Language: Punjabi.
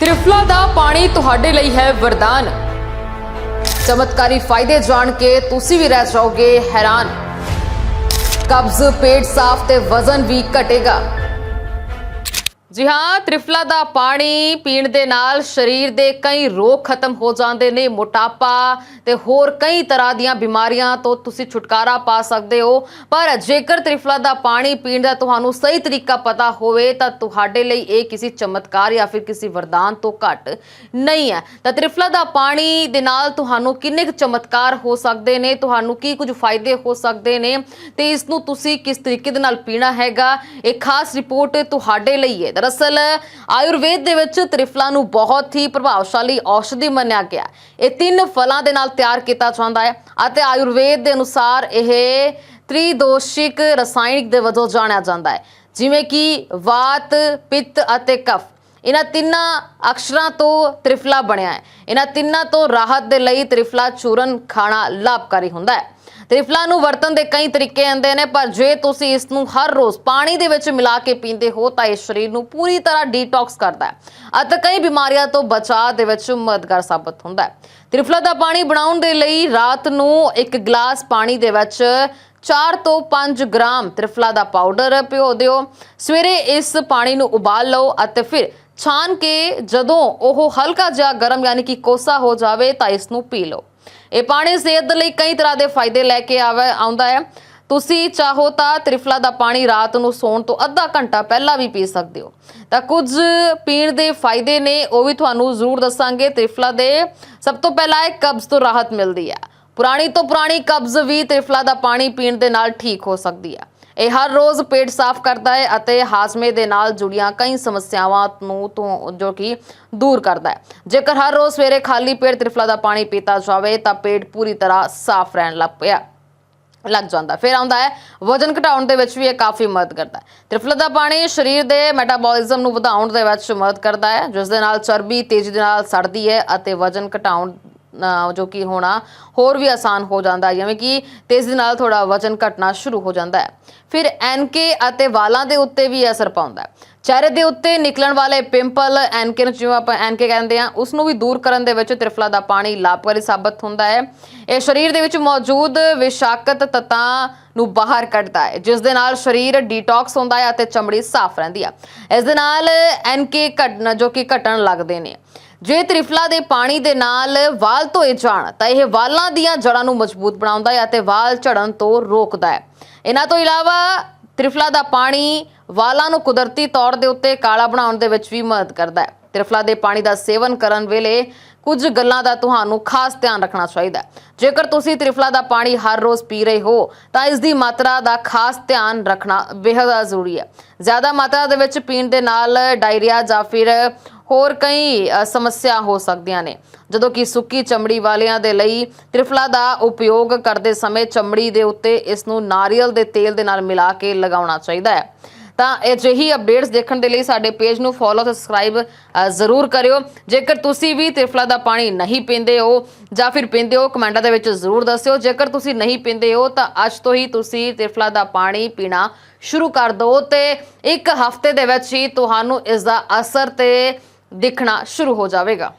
ਤ੍ਰਿਫਲਾ ਦਾ ਪਾਣੀ ਤੁਹਾਡੇ ਲਈ ਹੈ ਵਰਦਾਨ। ਚਮਤਕਾਰੀ ਫਾਇਦੇ ਜਾਣ ਕੇ ਤੁਸੀਂ ਵੀ ਰਹਿ ਜਾਓਗੇ ਹੈਰਾਨ। ਕਬਜ਼, ਪੇਟ ਸਾਫ਼ ਤੇ ਵਜ਼ਨ ਵੀ ਘਟੇਗਾ। ਜੀ ਹਾਂ, ਤ੍ਰਿਫਲਾ ਦਾ ਪਾਣੀ ਪੀਣ ਦੇ ਨਾਲ ਸਰੀਰ ਦੇ ਕਈ ਰੋਗ ਖਤਮ ਹੋ ਜਾਂਦੇ ਨੇ, ਮੋਟਾਪਾ ਤੇ ਹੋਰ ਕਈ ਤਰ੍ਹਾਂ ਦੀਆਂ ਬਿਮਾਰੀਆਂ ਤੋਂ ਤੁਸੀਂ ਛੁਟਕਾਰਾ ਪਾ ਸਕਦੇ ਹੋ। ਪਰ ਜੇਕਰ ਤ੍ਰਿਫਲਾ ਦਾ ਪਾਣੀ ਪੀਣ ਦਾ ਤੁਹਾਨੂੰ ਸਹੀ ਤਰੀਕਾ ਪਤਾ ਹੋਵੇ, ਤਾਂ ਤੁਹਾਡੇ ਲਈ ਇਹ ਕਿਸੇ ਚਮਤਕਾਰ ਜਾਂ ਫਿਰ ਕਿਸੇ ਵਰਦਾਨ ਤੋਂ ਘੱਟ ਨਹੀਂ ਹੈ। ਤਾਂ ਤ੍ਰਿਫਲਾ ਦਾ ਪਾਣੀ ਦੇ ਨਾਲ ਤੁਹਾਨੂੰ ਕਿੰਨੇ ਕੁ ਚਮਤਕਾਰ ਹੋ ਸਕਦੇ ਨੇ, ਤੁਹਾਨੂੰ ਕੀ ਕੁਝ ਫਾਇਦੇ ਹੋ ਸਕਦੇ ਨੇ ਤੇ ਇਸ ਨੂੰ ਤੁਸੀਂ ਕਿਸ ਤਰੀਕੇ ਦੇ ਨਾਲ ਪੀਣਾ ਹੈਗਾ, ਇਹ ਖਾਸ ਰਿਪੋਰਟ ਤੁਹਾਡੇ ਲਈ ਹੈ। ਦਰਅਸਲ ਆਯੁਰਵੇਦ ਦੇ ਵਿੱਚ ਤ੍ਰਿਫਲਾ ਨੂੰ ਬਹੁਤ ਹੀ ਪ੍ਰਭਾਵਸ਼ਾਲੀ ਔਸ਼ਧੀ ਮੰਨਿਆ ਗਿਆ ਇਹ ਤਿੰਨ ਫਲਾਂ ਦੇ ਨਾਲ ਤਿਆਰ ਕੀਤਾ ਜਾਂਦਾ ਹੈ ਅਤੇ ਆਯੁਰਵੇਦ ਦੇ ਅਨੁਸਾਰ ਇਹ ਤ੍ਰਿਦੋਸ਼ਿਕ ਰਸਾਇਣਿਕ ਦੇ ਵਜੋਂ ਜਾਣਿਆ ਜਾਂਦਾ ਹੈ। ਜਿਵੇਂ ਕਿ ਵਾਤ, ਪਿੱਤ ਅਤੇ ਕਫ। ਇਹਨਾਂ ਤਿੰਨਾਂ ਅਕਸ਼ਰਾਂ ਤੋਂ ਤ੍ਰਿਫਲਾ ਬਣਿਆ ਹੈ। ਇਹਨਾਂ ਤਿੰਨਾਂ ਤੋਂ ਰਾਹਤ ਦੇ ਲਈ ਤ੍ਰਿਫਲਾ ਚੂਰਨ ਖਾਣਾ ਲਾਭਕਾਰੀ ਹੁੰਦਾ ਹੈ। ਤ੍ਰਿਫਲਾ ਨੂੰ ਵਰਤਣ ਦੇ ਕਈ ਤਰੀਕੇ ਹੁੰਦੇ ਨੇ, ਪਰ ਜੇ ਤੁਸੀਂ ਇਸ ਨੂੰ ਹਰ ਰੋਜ਼ ਪਾਣੀ ਦੇ ਵਿੱਚ ਮਿਲਾ ਕੇ ਪੀਂਦੇ ਹੋ, ਤਾਂ ਇਹ ਸਰੀਰ ਨੂੰ ਪੂਰੀ ਤਰ੍ਹਾਂ ਡੀਟੌਕਸ ਕਰਦਾ ਹੈ ਅਤੇ ਕਈ ਬਿਮਾਰੀਆਂ ਤੋਂ ਬਚਾਅ ਦੇ ਵਿੱਚ ਮਦਦਗਾਰ ਸਾਬਤ ਹੁੰਦਾ ਹੈ। ਤ੍ਰਿਫਲਾ ਦਾ ਪਾਣੀ ਬਣਾਉਣ ਦੇ ਲਈ ਰਾਤ ਨੂੰ ਇੱਕ ਗਲਾਸ ਪਾਣੀ ਦੇ ਵਿੱਚ 4 ਤੋਂ 5 ਗ੍ਰਾਮ ਤ੍ਰਿਫਲਾ ਦਾ ਪਾਊਡਰ ਭਿਓ ਦਿਓ। ਸਵੇਰੇ ਇਸ ਪਾਣੀ ਨੂੰ ਉਬਾਲ ਲਓ ਅਤੇ ਫਿਰ ਛਾਨ ਕੇ ਜਦੋਂ ਉਹ ਹਲਕਾ ਜਿਹਾ ਗਰਮ ਯਾਨੀ ਕਿ ਕੋਸਾ ਹੋ ਜਾਵੇ, ਤਾਂ ਇਸ ਨੂੰ ਪੀ ਲਓ। ਇਹ ਪਾਣੀ ਸਿਹਤ ਲਈ ਕਈ ਤਰ੍ਹਾਂ ਦੇ ਫਾਇਦੇ ਲੈ ਕੇ ਆਵੇ, ਆਉਂਦਾ ਹੈ। ਤੁਸੀਂ ਚਾਹੋ ਤਾਂ ਤ੍ਰਿਫਲਾ ਦਾ ਪਾਣੀ ਰਾਤ ਨੂੰ ਸੌਣ ਤੋਂ ਅੱਧਾ ਘੰਟਾ ਪਹਿਲਾਂ ਵੀ ਪੀ ਸਕਦੇ ਹੋ। ਤਾਂ ਕੁਝ ਪੀਣ ਦੇ ਫਾਇਦੇ ਨੇ, ਉਹ ਵੀ ਤੁਹਾਨੂੰ ਜ਼ਰੂਰ ਦੱਸਾਂਗੇ। ਤ੍ਰਿਫਲਾ ਦੇ ਸਭ ਤੋਂ ਪਹਿਲਾਂ ਹੈ ਕਬਜ਼ ਤੋਂ ਰਾਹਤ ਮਿਲਦੀ ਹੈ। ਪੁਰਾਣੀ ਤੋਂ ਪੁਰਾਣੀ ਕਬਜ਼ ਵੀ ਤ੍ਰਿਫਲਾ ਦਾ ਪਾਣੀ ਪੀਣ ਦੇ ਨਾਲ ਠੀਕ ਹੋ ਸਕਦੀ ਹੈ। ਇਹ ਹਰ ਰੋਜ਼ ਪੇਟ ਸਾਫ਼ ਕਰਦਾ ਹੈ ਅਤੇ ਹਾਜ਼ਮੇ ਦੇ ਨਾਲ ਜੁੜੀਆਂ ਕਈ ਸਮੱਸਿਆਵਾਂ ਨੂੰ ਤੋਂ ਜੋ ਕਿ ਦੂਰ ਕਰਦਾ ਹੈ। ਜੇਕਰ ਹਰ ਰੋਜ਼ ਸਵੇਰੇ ਖਾਲੀ ਪੇਟ ਤ੍ਰਿਫਲਾ ਦਾ ਪਾਣੀ ਪੀਤਾ ਜਾਵੇ ਤਾਂ ਪੇਟ ਪੂਰੀ ਤਰ੍ਹਾਂ ਸਾਫ਼ ਰਹਿਣ ਲੱਗ ਪਿਆ, ਲੱਗ ਜਾਂਦਾ। ਫਿਰ ਆਉਂਦਾ ਹੈ, ਵਜਨ ਘਟਾਉਣ ਦੇ ਵਿੱਚ ਵੀ ਇਹ ਕਾਫੀ ਮਦਦ ਕਰਦਾ ਹੈ। ਤ੍ਰਿਫਲਾ ਦਾ ਪਾਣੀ ਸਰੀਰ ਦੇ ਮੈਟਾਬੋਲਿਜ਼ਮ ਨੂੰ ਵਧਾਉਣ ਦੇ ਵਿੱਚ ਮਦਦ ਕਰਦਾ ਹੈ, ਜਿਸ ਦੇ ਨਾਲ ਚਰਬੀ ਤੇਜ਼ੀ ਦੇ ਨਾਲ ਸੜਦੀ ਹੈ ਅਤੇ ਵਜਨ ਘਟਾਉਣ ਜੋ ਕਿ ਹੋਣਾ ਹੋਰ ਵੀ ਆਸਾਨ ਹੋ ਜਾਂਦਾ ਹੈ, ਜਿਵੇਂ ਕਿ ਤੇਜ਼ ਦੇ ਨਾਲ ਥੋੜਾ ਵਜਨ ਘਟਣਾ ਸ਼ੁਰੂ ਹੋ ਜਾਂਦਾ ਹੈ। ਫਿਰ ਐਨਕੇ ਅਤੇ ਵਾਲਾਂ ਦੇ ਉੱਤੇ ਵੀ ਅਸਰ ਪਾਉਂਦਾ ਹੈ। ਚਿਹਰੇ ਦੇ ਉੱਤੇ ਨਿਕਲਣ ਵਾਲੇ ਪਿੰਪਲ, ਐਨਕੇ ਨੂੰ ਜਿਵੇਂ ਆਪਾਂ ਐਨਕੇ ਕਹਿੰਦੇ ਆ ਉਸ ਨੂੰ ਵੀ ਦੂਰ ਕਰਨ ਦੇ ਵਿੱਚ ਤ੍ਰਿਫਲਾ ਦਾ ਪਾਣੀ ਲਾਭਕਾਰੀ ਸਾਬਤ ਹੁੰਦਾ ਹੈ। ਇਹ ਸਰੀਰ ਦੇ ਵਿੱਚ ਮੌਜੂਦ ਵਿਸ਼ਾਕਤ ਤੱਤਾਂ ਨੂੰ ਬਾਹਰ ਕੱਢਦਾ ਹੈ, ਜਿਸ ਦੇ ਨਾਲ ਸਰੀਰ ਡੀਟੌਕਸ ਹੁੰਦਾ ਹੈ ਅਤੇ ਚਮੜੀ ਸਾਫ਼ ਰਹਿੰਦੀ ਹੈ। ਇਸ ਦੇ ਨਾਲ ਐਨਕੇ ਘਟਣਾ, ਜੋ ਕਿ ਘਟਣ ਲੱਗਦੇ ਨੇ। ਜੇ ਤ੍ਰਿਫਲਾ ਦੇ ਪਾਣੀ ਦੇ ਨਾਲ ਵਾਲ ਧੋਏ ਜਾਣ, ਤਾਂ ਇਹ ਵਾਲਾਂ ਦੀਆਂ ਜੜ੍ਹਾਂ ਨੂੰ ਮਜ਼ਬੂਤ ਬਣਾਉਂਦਾ ਹੈ ਅਤੇ ਵਾਲ ਝੜਨ ਤੋਂ ਰੋਕਦਾ ਹੈ। ਇਹਨਾਂ ਤੋਂ ਇਲਾਵਾ ਤ੍ਰਿਫਲਾ ਦਾ ਪਾਣੀ ਵਾਲਾਂ ਨੂੰ ਕੁਦਰਤੀ ਤੌਰ ਦੇ ਉੱਤੇ ਕਾਲਾ ਬਣਾਉਣ ਦੇ ਵਿੱਚ ਵੀ ਮਦਦ ਕਰਦਾ ਹੈ। ਤ੍ਰਿਫਲਾ ਦੇ ਪਾਣੀ ਦਾ ਸੇਵਨ ਕਰਨ ਵੇਲੇ ਕੁਝ ਗੱਲਾਂ ਦਾ ਤੁਹਾਨੂੰ ਖਾਸ ਧਿਆਨ ਰੱਖਣਾ ਚਾਹੀਦਾ ਜੇਕਰ ਤੁਸੀਂ ਤ੍ਰਿਫਲਾ ਦਾ ਪਾਣੀ ਹਰ ਰੋਜ਼ ਪੀ ਰਹੇ ਹੋ, ਤਾਂ ਇਸ ਦੀ ਮਾਤਰਾ ਦਾ ਖਾਸ ਧਿਆਨ ਰੱਖਣਾ ਬੇहद ਜ਼ਰੂਰੀ ਹੈ। ਜ਼ਿਆਦਾ ਮਾਤਰਾ ਦੇ ਵਿੱਚ ਪੀਣ ਦੇ ਨਾਲ ਡਾਇਰੀਆ ਜਾਂ ਫਿਰ ਹੋਰ ਕਈ ਸਮੱਸਿਆ ਹੋ ਸਕਦੀਆਂ ਨੇ। ਜਦੋਂ ਕਿ ਸੁੱਕੀ ਚਮੜੀ ਵਾਲਿਆਂ ਦੇ ਲਈ ਤ੍ਰਿਫਲਾ ਦਾ ਉਪਯੋਗ ਕਰਦੇ ਸਮੇਂ ਚਮੜੀ ਦੇ ਉੱਤੇ ਇਸ ਨੂੰ ਨਾਰੀਅਲ ਦੇ ਤੇਲ ਦੇ ਨਾਲ ਮਿਲਾ ਕੇ ਲਗਾਉਣਾ ਚਾਹੀਦਾ ਹੈ। ਤਾਂ ਅਜਿਹੀ ਅਪਡੇਟਸ ਦੇਖਣ ਦੇ ਲਈ ਸਾਡੇ ਪੇਜ ਨੂੰ ਫੋਲੋ ਤੇ ਸਬਸਕ੍ਰਾਈਬ ਜ਼ਰੂਰ ਕਰਿਓ। ਜੇਕਰ ਤੁਸੀਂ ਵੀ ਤ੍ਰਿਫਲਾ ਦਾ ਪਾਣੀ ਨਹੀਂ ਪੀਂਦੇ ਹੋ ਜਾਂ ਫਿਰ ਪੀਂਦੇ ਹੋ, ਕਮੈਂਟਾਂ ਦੇ ਵਿੱਚ ਜ਼ਰੂਰ ਦੱਸਿਓ। ਜੇਕਰ ਤੁਸੀਂ ਨਹੀਂ ਪੀਂਦੇ ਹੋ, ਤਾਂ ਅੱਜ ਤੋਂ ਹੀ ਤੁਸੀਂ ਤ੍ਰਿਫਲਾ ਦਾ ਪਾਣੀ ਪੀਣਾ ਸ਼ੁਰੂ ਕਰ ਦਿਓ ਤੇ ਇੱਕ ਹਫ਼ਤੇ ਦੇ ਵਿੱਚ ਹੀ ਤੁਹਾਨੂੰ ਇਸ ਦਾ ਅਸਰ ਤੇ ਦਿਖਣਾ ਸ਼ੁਰੂ ਹੋ ਜਾਵੇਗਾ।